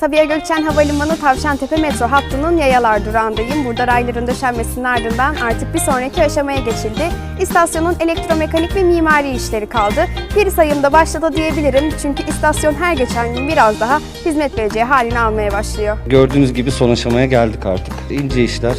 Sabiha Gökçen Havalimanı Tavşantepe metro hattının yayalar durağındayım. Burada rayların döşenmesinin ardından artık bir sonraki aşamaya geçildi. İstasyonun elektromekanik ve mimari işleri kaldı. Bir sayımda başladı diyebilirim çünkü istasyon her geçen gün biraz daha hizmet vereceği halini almaya başlıyor. Gördüğünüz gibi son aşamaya geldik artık. İnce işler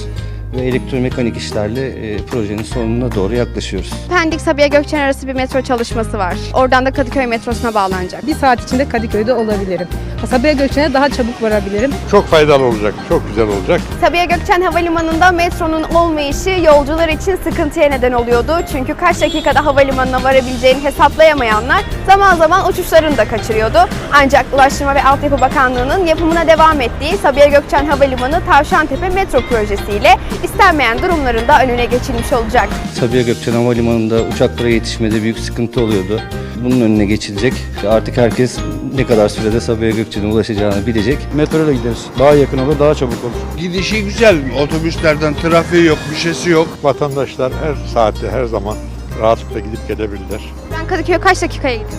ve elektromekanik işlerle e, projenin sonuna doğru yaklaşıyoruz. Pendik Sabiha Gökçen arası bir metro çalışması var. Oradan da Kadıköy metrosuna bağlanacak. Bir saat içinde Kadıköy'de olabilirim. Sabiha Gökçen'e daha çabuk varabilirim. Çok faydalı olacak, çok güzel olacak. Sabiha Gökçen Havalimanı'nda metronun olmayışı yolcular için sıkıntıya neden oluyordu. Çünkü kaç dakikada havalimanına varabileceğini hesaplayamayanlar zaman zaman uçuşlarını da kaçırıyordu. Ancak Ulaştırma ve Altyapı Bakanlığı'nın yapımına devam ettiği Sabiha Gökçen Havalimanı Tavşantepe metro projesiyle istenmeyen durumların da önüne geçilmiş olacak. Sabiha Gökçen Havalimanı'nda uçaklara yetişmede büyük sıkıntı oluyordu. Bunun önüne geçilecek. Artık herkes ne kadar sürede Sabiha Gökçen'e ulaşacağını bilecek. Metro ile gideriz. Daha yakın olur, daha çabuk olur. Gidişi güzel. Otobüslerden trafiği yok, bir şeysi yok. Vatandaşlar her saatte, her zaman rahatlıkla gidip gelebilirler. Ben Kadıköy'e kaç dakikaya gidiyorum?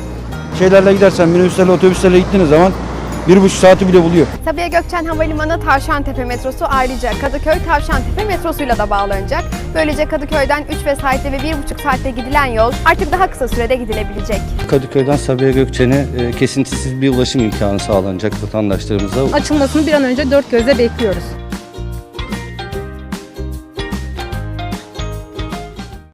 Şeylerle gidersen, minibüslerle, otobüslerle gittiğiniz zaman bir buçuk saati bile buluyor. Sabiha Gökçen Havalimanı Tavşantepe metrosu ayrıca Kadıköy Tavşantepe metrosuyla da bağlanacak. Böylece Kadıköy'den 3 vesaitte ve 1,5 saatte gidilen yol artık daha kısa sürede gidilebilecek. Kadıköy'den Sabiha Gökçen'e e, kesintisiz bir ulaşım imkanı sağlanacak vatandaşlarımıza. Açılmasını bir an önce dört gözle bekliyoruz.